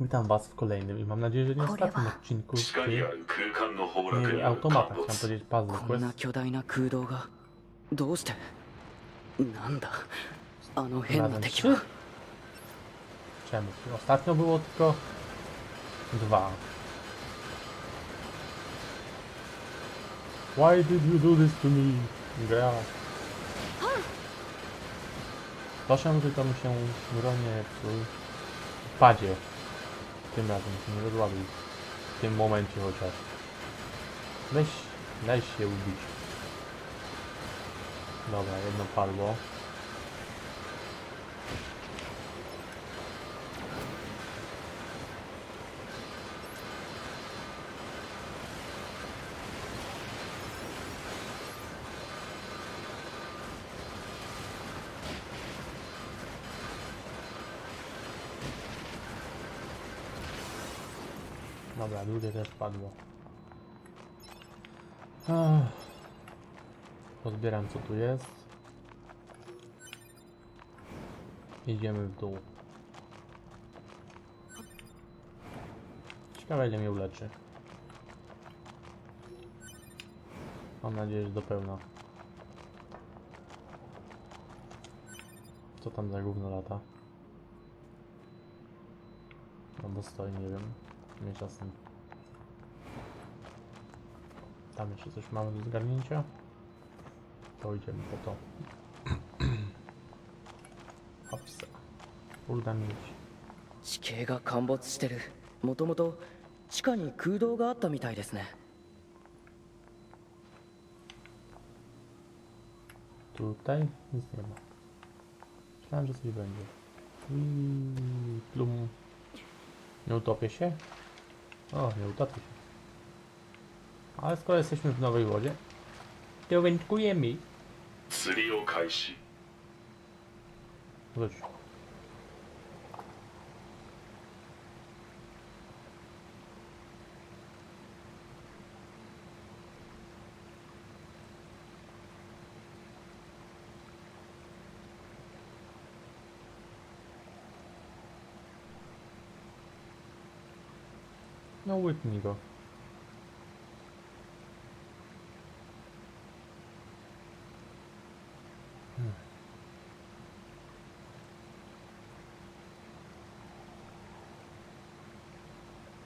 Witam Was w kolejnym i mam nadzieję, że nie ostatnim odcinku z tych automatach, chciałem powiedzieć Puzzle Quest. Razem trzy? Czemu? Ostatnio było tylko dwa. Why did you do this to me? Gra. Proszę, żeby to mi się bronie w padzie tym razem się nie rozładuj. W tym momencie chociaż. Weź, daj się ubić. Dobra, jedno padło. Dobra, drugie też padło. Pozbieram co tu jest. Idziemy w dół. Ciekawe ile mnie uleczy. Mam nadzieję, że do pełna. Co tam za gówno lata? No bo stoi, nie wiem Mniejsza z tym. Tam jeszcze coś mamy do zgarnięcia. To idziemy po to. Hopsa. Uda mieć. 地形が陥没してるもともと地下に空洞があったみたいですね Tutaj nic nie ma. Myślałem, że coś będzie. Uii, plum. Nie utopię się? O, nie utopię się. Ale skoro jesteśmy w nowej wodzie, to wędkujemy. 釣りを開始 Rzuć. No łyknij go.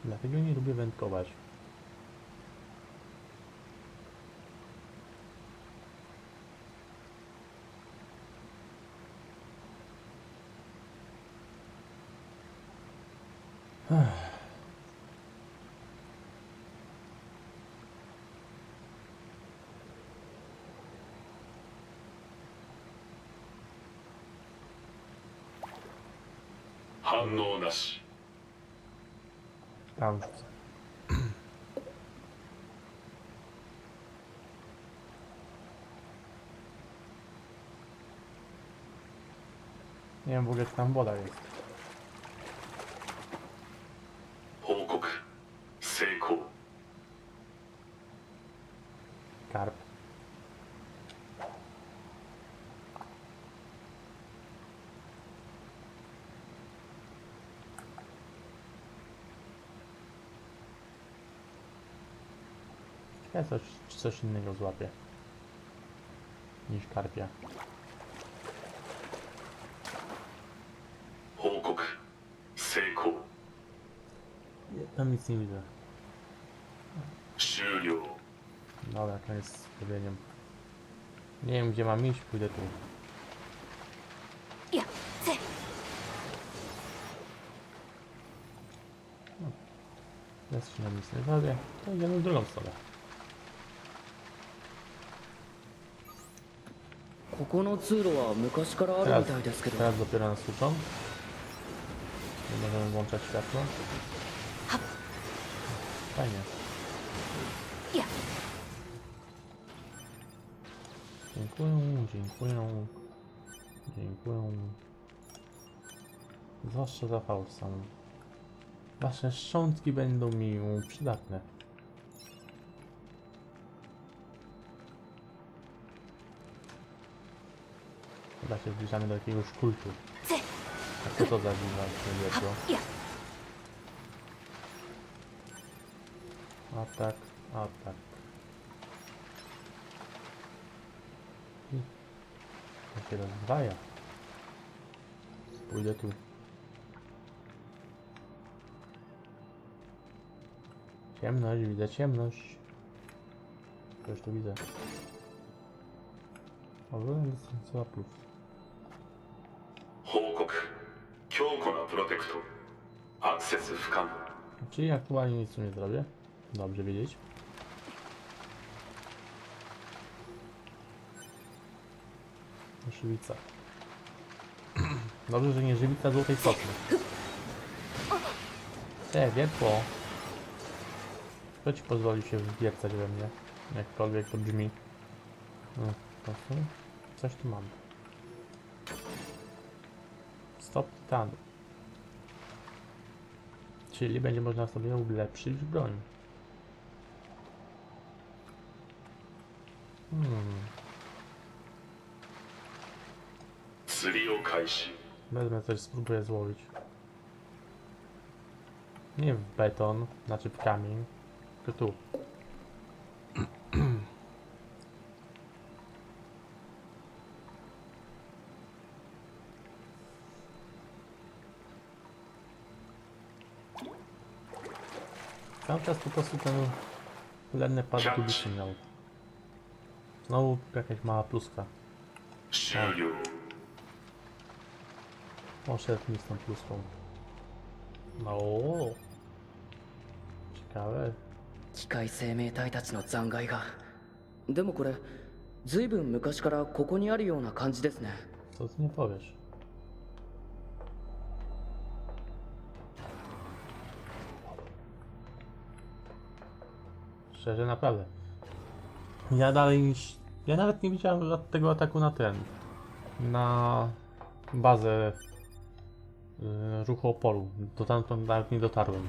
Dlatego nie lubię wędkować. 反応なし Tam rzucę. Nie wiem w ogóle czy tam woda jest. coś innego złapie niż karpia. Hokok Ja tam nic nie widzę. Dobra, koniec z łowieniem. Nie wiem gdzie mam iść, pójdę tu. No. Ja się na nic nie bawię, to idziemy w drugą stronę. ここの通路は昔からある Teraz, みたいですけど teraz dopiero nas uczą. Nie możemy włączać światła. Fajnie. いや Dziękuję, dziękuję. Dziękuję. Zwłaszcza za Faustem. Wasze szczątki będą mi przydatne. Chyba się zbliżamy do jakiegoś kultu. A co to za dziwne światło? A tak, a tak. To się rozdwaja. Pójdę tu. Ciemność, widzę ciemność. Coś tu widzę. O, co plus. Outro tekstu. Access w kam. Czyli aktualnie nic tu nie zrobię. Dobrze wiedzieć. Żywica. Dobrze, że nie żywica złotej sosny. Te, wiertło. Kto ci pozwolił się wwiercać we mnie? Jakkolwiek to brzmi. No, Coś tu mam. Stop titanu czyli będzie można sobie ulepszyć broń. Hmm. Wezmę coś, spróbuję złowić. Nie w beton, znaczy w kamień, tylko tu. Cały czas po prostu ten lenny pad tu miał. Znowu jakaś mała pluska. 終了 Poszedł mi z tą pluską. No. Ciekawe. 機械生命体たちの残骸がでもこれずいぶん昔からここにあるような感じですね Szczerze, naprawdę. Ja dalej. Ja nawet nie widziałem at- tego ataku na ten. Na bazę y, ruchu oporu. Do tamtąd nawet nie dotarłem.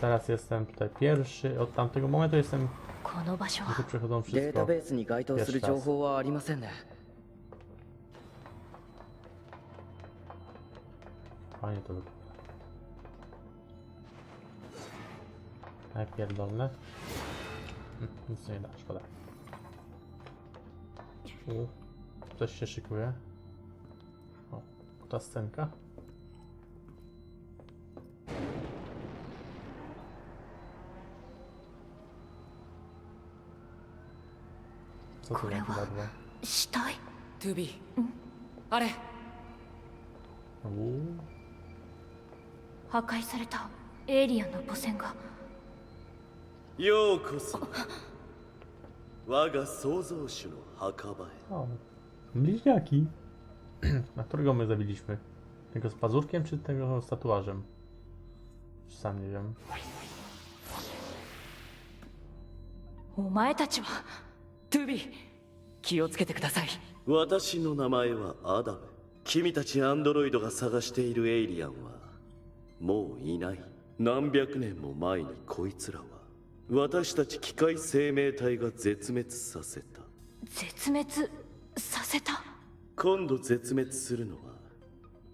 Teraz jestem tutaj pierwszy. Od tamtego momentu jestem. この場所 Tu は przechodzą デー wszystko. タベースに該当する情報はありませんね Nic nie da, szkoda. U, coś się szykuje. O, ta scenka. Co to za これは gadło? 死体トゥービーあれ Uuu, 破壊されたエイリアンの母船がようこそ我が創造主の墓場へ bliźniaki? Na którego my zabiliśmy? Tego z pazurkiem, czy tego z tatuażem? Sam nie wiem. お前たちはトゥービー気をつけてください私の名前はアダム君たちアンドロイドが探しているエイリアンはもういない何百年も前にこいつらは私たち機械生命体が絶滅させた。絶滅させた？今度絶滅するのは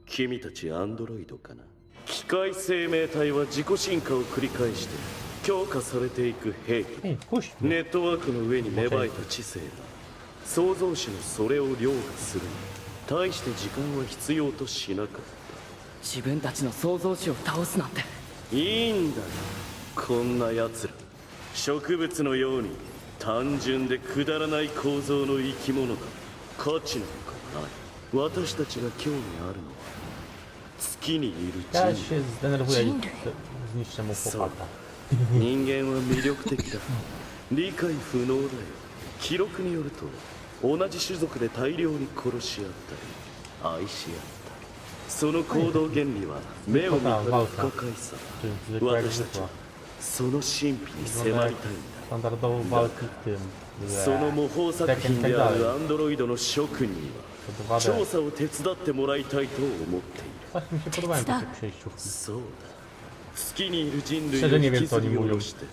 君たちアンドロイドかな？機械生命体は自己進化を繰り返して強化されていく兵器!ネットワークの上に芽生えた知性だ。創造主のそれを凌駕する。に大して時間は必要としなかっ自分たちの創造主を倒すなんて。たいいんだよこんな奴ら植物のように単純でくだらない構造の生き物だ価値なんか。ない私たちが興味あるのは月にいる人。zniszczę mu chłopaka. 人間は魅力的だ。理解不能だよ。記録によると同じ種族で大量に殺し合ったり愛し合ったり。その行動原理は目を見張る不可解さ。私たち.はその神秘に迫りたいんだ,だ,だその模倣作品であるアンドロイドの職には調査を手伝ってもらいたいと思っている。手伝そうだ。月にいる人類を引きずり下ろして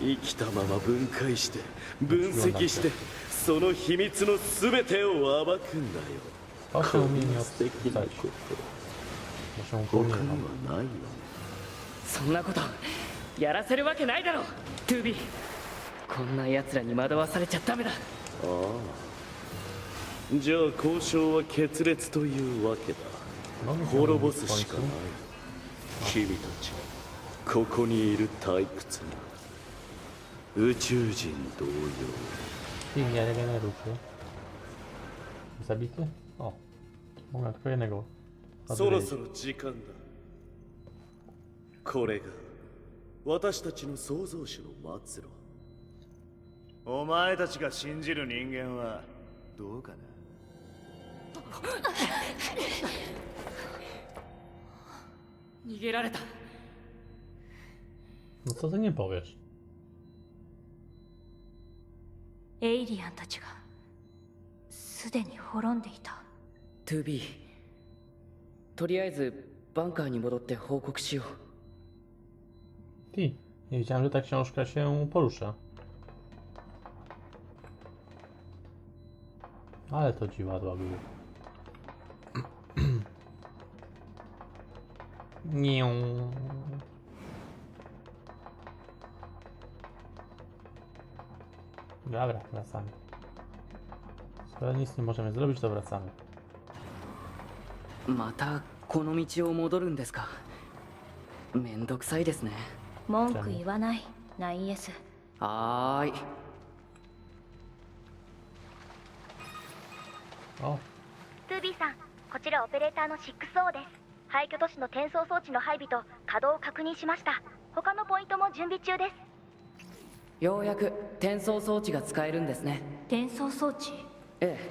生きたまま分解して分析してその秘密のすべてを暴くんだよ。神秘によってきないこと他にはないよそんなこと。やらせるわけないだろトゥービーこんな奴らに惑わされちゃダメだああじゃあ交渉は決裂というわけだ滅ぼすしか.ない君たちここにいる退屈な宇宙人同様 Ty nie regeneruj się. Zabity? O. Mogę tylko jednego. そろ.そろ時間だこれが私たちの創造主の末路。お前たちが信じる人間はどうかな？逃げられた。No co ty nie powiesz? エイリアンたちがすでに滅んでいた。トゥービーとりあえずバンカーに戻って報告しよう Ty, nie wiedziałem, że ta książka się porusza. Ale to dziwadła były. Nie. Dobra, wracamy. Skoro nic nie możemy zrobić, to wracamy. またこの道を戻るんですかめんどくさいですね 文句言わない。ナイエスはーい。O, トゥービーさんこちらオペレーターの 6O です。廃墟都市の転送装置の配備と稼働を確認しました。他のポイントも準備中です。ようやく転送装置が使えるんですね。転送装置？ええ。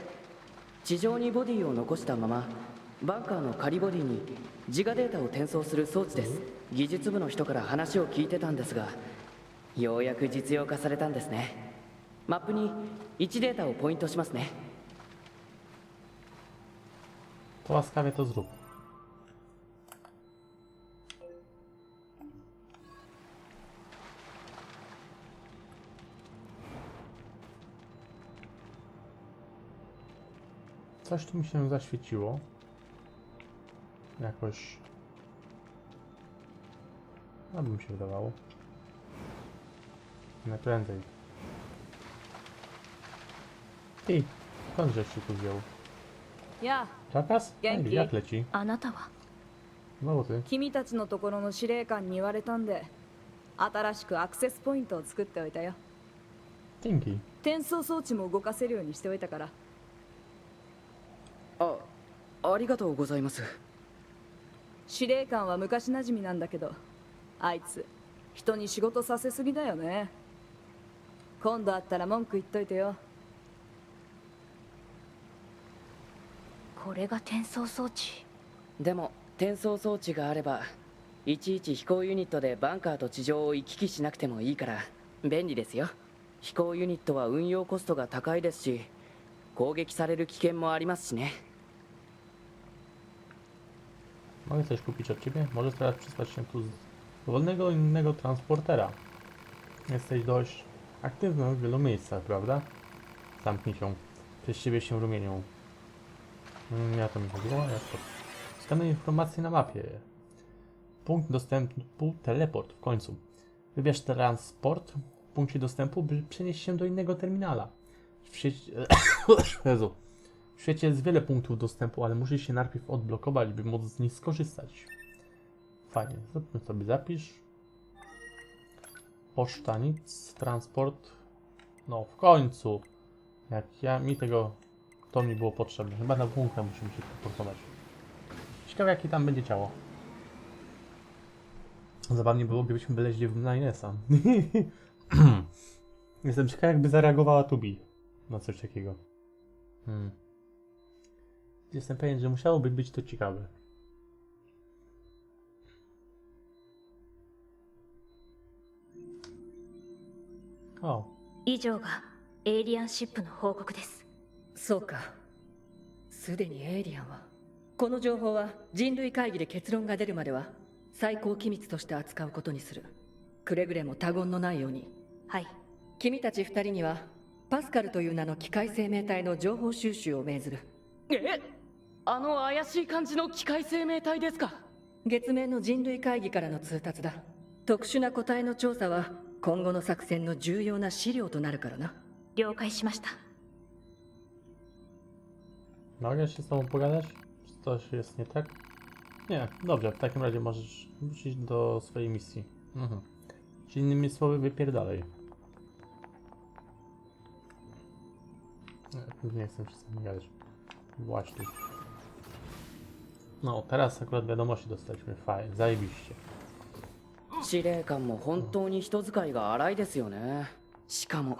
地上にボディを残したままバンカーの仮ボディに自我データを転送する装置です技術部の人から話を聞いてたんですがようやく実用化されたんですねマップに位置データをポイントしますね to łaskawie to zrób. Coś tu mi się zaświeciło. jakoś. No by mi się wydawało. Najprędzej. I pan żeś się tu wziął? Zakaz? Ej, jak leci? No ty. 君たちのところの司令官に言われたんで新しくアクセスポイントを作っておいたよ天気転送装置も動かせるようにしておいたからあありがとうございます司令官は昔なじみなんだけどあいつ人に仕事させすぎだよね。今度会ったら文句言っといてよ。これが転送装置？でも転送装置があればいちいち飛行ユニットでバンカーと地上を行き来しなくてもいいから便利ですよ。飛行ユニットは運用コストが高いですし攻撃される危険もありますしね Mogę coś kupić od ciebie? Możesz teraz przysłać się tu z wolnego innego transportera. Jesteś dość aktywny w wielu miejscach, prawda? Zamknij się. Przez ciebie się rumienią. Mm, Ja to mi chodziło, ja to... Skanuj informacje na mapie. Punkt dostępu, teleport w końcu. Wybierz transport w punkcie dostępu, by przenieść się do innego terminala. W sieci... Jezu. W świecie jest wiele punktów dostępu, ale musisz się najpierw odblokować, by móc z nich skorzystać. Fajnie, zróbmy sobie zapisz. Poczta nic, transport. No w końcu. Jak ja mi tego to mi było potrzebne. Chyba na punktę musimy się transportować. Ciekawe jakie tam będzie ciało. Zabawnie było, gdybyśmy wyleźli w Ninesa. Jestem ciekaw jakby zareagowała Tubi na coś takiego. Hmm. Jestem pewien, że musiałoby być to ciekawe. O, 以上がエイリアンシップの報告です。そうかすでにエイリアンは。この情報は人類会議で結論が出るまでは最高機密として扱うことにする。くれぐれも他言のないように。はい。君たち二人にはパスカルという名の機械生命体の情報収集を命ずる。え？あの怪しい感じの機械生命体ですか月面の人類会議からの通達だ特殊な個体の調査は今後の作戦の重要な資料となるからな了解しました Mogę się z tobą pogadać? Czy coś jest nie tak? Nie, dobrze, w takim razie możesz wrócić do swojej misji. Mhm. Czyli innymi słowy, wypierdalaj. Nie, Nie chcę się z tobą gadać. Właśnie. No, teraz akurat wiadomości dostaliśmy. Fajnie, zajebiście. 司令官も本当に人使いが荒いですよねしかも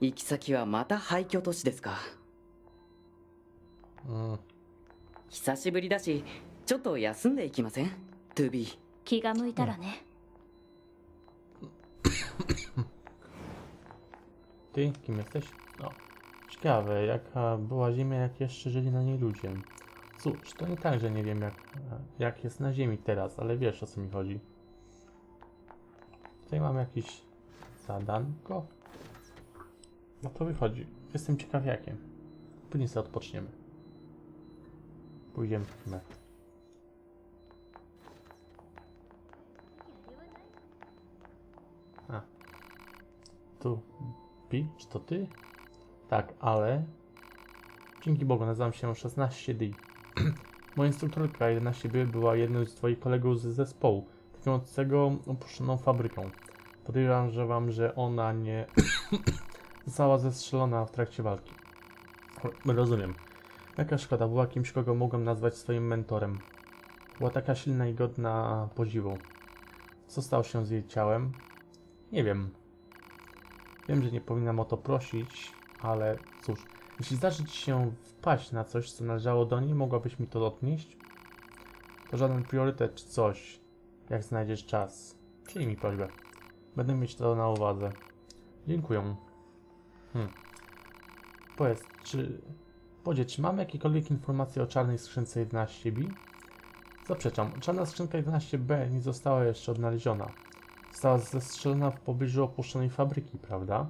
行き先はまた廃墟都市ですか Mm. 久しぶりだしちょっと休んでいきません ?2B 気が向いたらね Ty, kim jesteś? No. Ciekawe, jaka była Ziemia, jak jeszcze żyli na niej ludzie. Cóż, to nie tak, że nie wiem, jak, jak jest na Ziemi teraz, ale wiesz o co mi chodzi. Tutaj mam jakieś zadanko. No to wychodzi. Jestem ciekaw jakie. Później sobie odpoczniemy. Pójdziemy w filmie. A. Tu. Pi? Czy to ty? Tak, ale... Dzięki Bogu, nazywam się 16D. Moja instruktorka 11B była jednym z twoich kolegów z zespołu, takiego opuszczoną fabryką. Podejrzewam, że wam, że ona nie została zestrzelona w trakcie walki. Rozumiem. Jaka szkoda, była kimś, kogo mogłem nazwać swoim mentorem. Była taka silna i godna podziwu. Co stało się z jej ciałem? Nie wiem. Wiem, że nie powinnam o to prosić, ale cóż, jeśli zdarzy ci się wpaść na coś, co należało do niej, mogłabyś mi to odnieść? To żaden priorytet czy coś, jak znajdziesz czas. Przyjmij mi prośbę. Będę mieć to na uwadze. Dziękuję. Hmm. Powiedz, czy... Powiedz, czy mamy jakiekolwiek informacje o czarnej skrzynce 11B? Zaprzeczam, czarna skrzynka 11B nie została jeszcze odnaleziona. Została zestrzelona w pobliżu opuszczonej fabryki, prawda?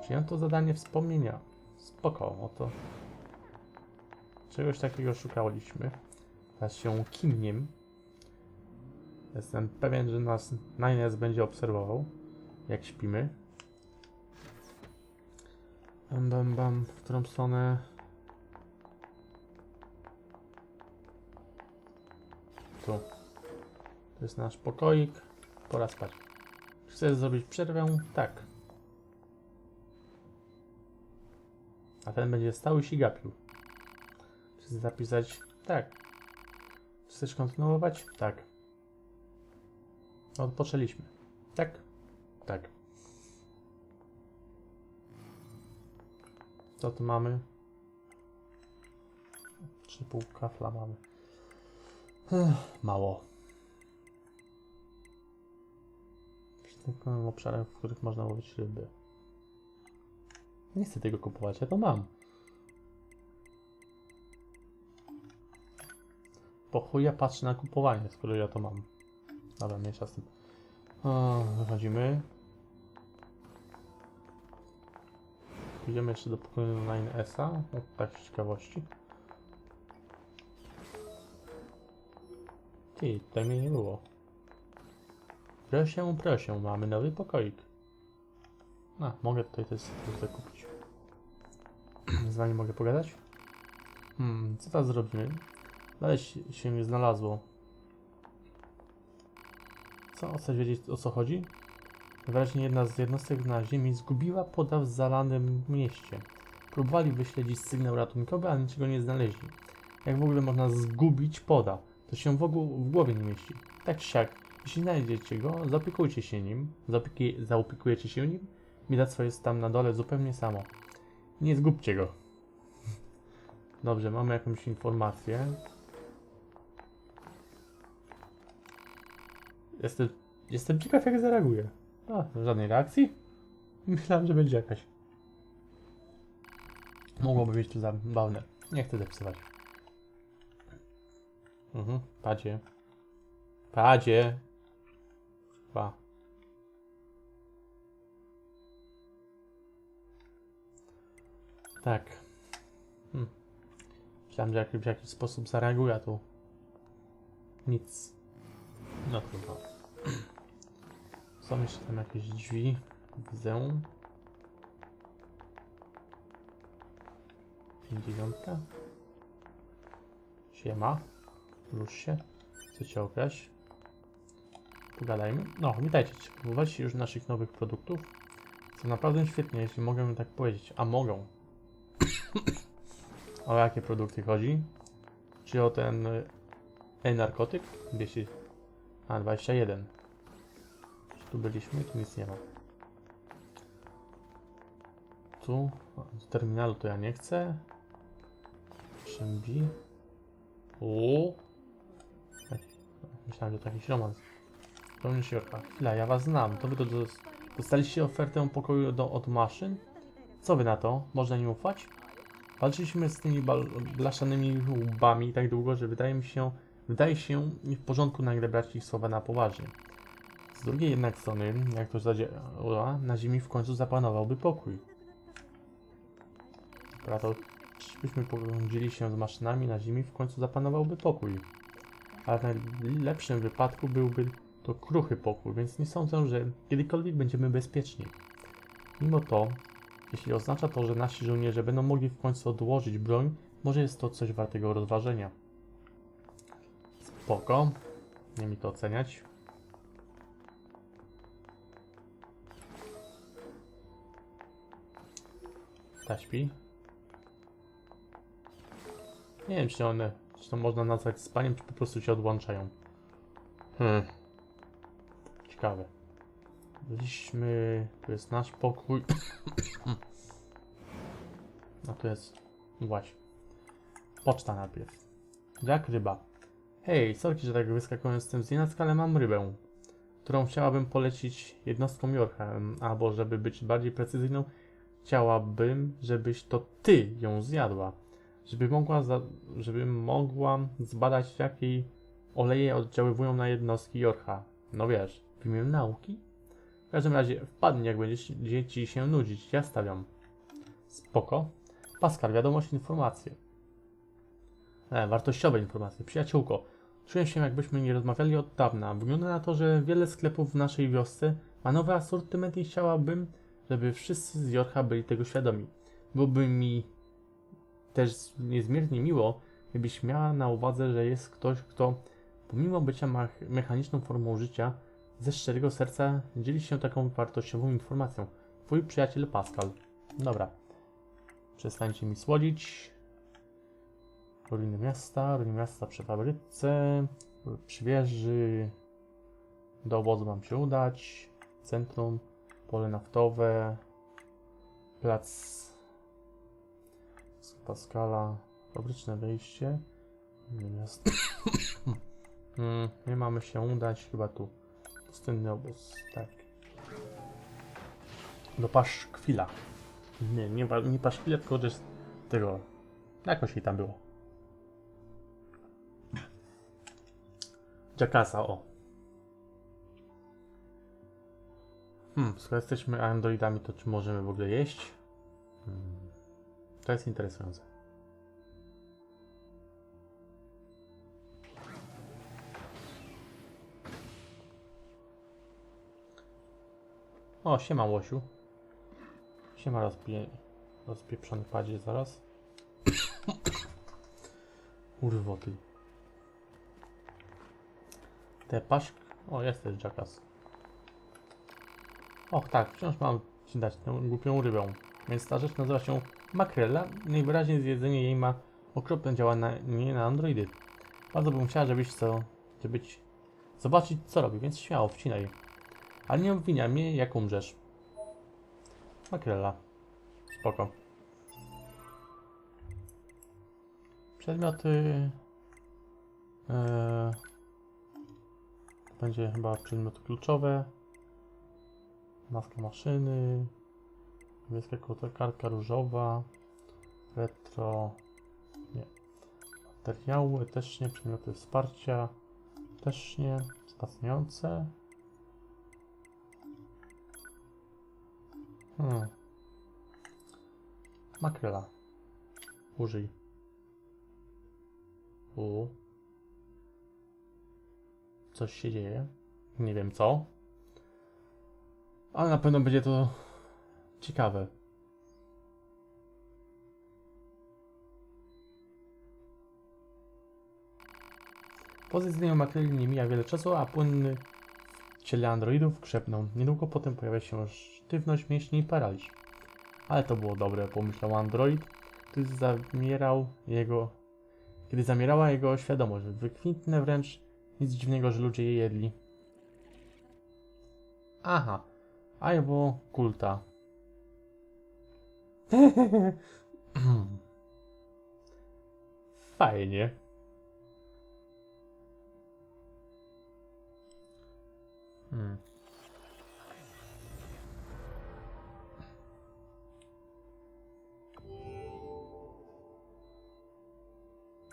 Przyjąłem to zadanie wspomnienia. Spoko, oto. Czegoś takiego szukaliśmy. Teraz się kimniem. Jestem pewien, że nas Nines będzie obserwował, jak śpimy. Bam, bam, bam. W którą stronę? Tu. To jest nasz pokoik. Pora spać. Chcesz zrobić przerwę? Tak. A ten będzie stał i się gapił. Chcesz zapisać? Tak. Chcesz kontynuować? Tak. Odpoczęliśmy. Tak? Tak. Co tu mamy? Trzy pół kafla mamy. Ech, mało. Przystępowałem obszarach, w których można łowić ryby. Nie chcę tego kupować, ja to mam. Po chuj ja patrzę na kupowanie, skoro ja to mam. Dobra, mniejsza z tym. O, wychodzimy. Pójdziemy jeszcze do pokoju 9S-a, o, tak z ciekawości. Ty, tutaj mnie nie było. Proszę, proszę, mamy nowy pokoik. A, mogę tutaj też coś kupić. Z mogę pogadać? Hmm, co teraz zrobimy? Dalej się- nie znalazło. Co, chcesz wiedzieć o co chodzi? Wyraźnie jedna z jednostek na ziemi zgubiła poda w zalanym mieście. Próbowali wyśledzić sygnał ratunkowy, ale niczego nie znaleźli. Jak w ogóle można zgubić poda? To się w, ogóle, w głowie nie mieści. Tak siak, jeśli znajdziecie go, zaopiekujcie się nim. Zaopieki, zaopiekujecie się nim. Widactwo jest tam na dole zupełnie samo. Nie zgubcie go. Dobrze, mamy jakąś informację. Jestem, jestem ciekaw jak zareaguje. A, żadnej reakcji? Myślałem, że będzie jakaś. Mogłoby być to zabawne. Nie chcę zepsuwać. Mhm, padzie. Padzie. Pa. Tak. Hmm. Myślałem, że jak- w jakiś sposób zareaguje, tu nic. No trudno. Są jeszcze tam jakieś drzwi. Widzę. Dziewiątka. Siema. Rusz się. Chcecie ograć? Pogadajmy. No, witajcie. Czy próbowaliście już naszych nowych produktów? Są naprawdę świetnie, jeśli mogę tak powiedzieć. A mogą. O jakie produkty chodzi? Czy o ten y, e-narkotyk? 200... A, 21. Czy tu byliśmy? Tu nic nie ma. Tu? Z terminalu to ja nie chcę. Szymbi. O. Myślałem, że to jakiś romans. Pełny siorka. Chwila, ja was znam. To wy to dos- dostaliście ofertę pokoju do, od maszyn? Co wy na to? Można im ufać? Walczyliśmy z tymi blaszanymi łbami tak długo, że wydaje mi się, wydaje się w porządku nagle brać ich słowa na poważnie. Z drugiej jednak strony, jak to zadziała, na ziemi w końcu zapanowałby pokój. Dobra, to czyżbyśmy pogodzili się z maszynami na ziemi, w końcu zapanowałby pokój. Ale w najlepszym wypadku byłby to kruchy pokój, więc nie sądzę, że kiedykolwiek będziemy bezpieczni. Mimo to, jeśli oznacza to, że nasi żołnierze będą mogli w końcu odłożyć broń, może jest to coś wartego rozważenia. Spoko. Nie mi to oceniać. Ta śpi. Nie wiem, czy one, czy to można nazwać spaniem, czy po prostu się odłączają. Hmm. Ciekawe. Byliśmy... Tu jest nasz pokój. A tu jest... Właśnie. Poczta najpierw. Jak ryba. Hej, sorki, że tak wyskakuję z tym z ale mam rybę, którą chciałabym polecić jednostkom Jorka, albo żeby być bardziej precyzyjną, chciałabym, żebyś to ty ją zjadła. Żeby mogła, za, żeby mogła zbadać, jakie oleje oddziaływują na jednostki Jorka. No wiesz, w imię nauki? W każdym razie wpadnie, jak będziesz dzieci się nudzić. Ja stawiam. Spoko. Pascal, wiadomość, informacje. E, wartościowe informacje. Przyjaciółko, czuję się jakbyśmy nie rozmawiali od dawna. Wygląda na to, że wiele sklepów w naszej wiosce ma nowy asortyment i chciałabym, żeby wszyscy z Jorka byli tego świadomi. Byłoby mi też niezmiernie miło, gdybyś miała na uwadze, że jest ktoś, kto pomimo bycia mechaniczną formą życia, ze szczerego serca dzieli się taką wartościową informacją. Twój przyjaciel Pascal. Dobra. Przestańcie mi słodzić. Ruiny miasta, ruiny miasta przy fabryce, przy wieży. Do obozu mam się udać. Centrum, pole naftowe, plac Pascala, fabryczne wejście. Miasta. Hmm, nie mamy się udać chyba tu. Pustynny obóz, tak. Do Paszkwila. Nie, nie, nie Paszkwila, tylko też tego. Jakoś jej tam było. Jackasa, o. Hmm, skoro jesteśmy androidami, to czy możemy w ogóle jeść? Hmm. To jest interesujące. O, siema Łosiu. Siema rozpie... rozpieprzony padzie zaraz. Urwoty. Te paszk... O, jest też Jackass. Och tak, wciąż mam ci dać tę głupią rybę. Więc ta rzecz nazywa się makrela. Najwyraźniej zjedzenie jej ma okropne działanie na androidy. Bardzo bym chciała, żebyś co... żebyś... zobaczyć co robi, więc śmiało, wcinaj. Ale nie obwinia mnie, jak umrzesz. Makrela. Spoko. Przedmioty... Eee, będzie chyba przedmioty kluczowe. Maska maszyny. Niebieska kartka różowa. Retro. Nie. Materiały też nie. Przedmioty wsparcia też nie. Wzmacniające. Hmm. Makrela. Użyj. U. Coś się dzieje. Nie wiem co. Ale na pewno będzie to ciekawe. Po zjedzeniu makreli nie mija wiele czasu, a płynny w ciele androidów krzepną. Niedługo potem pojawia się sztywność mięśni i paraliż. Ale to było dobre, pomyślał android, gdy zamierał jego... Kiedy zamierała jego świadomość. Wykwintne wręcz, nic dziwnego, że ludzie je jedli. Aha, albo kulta. Fajnie. Hmm.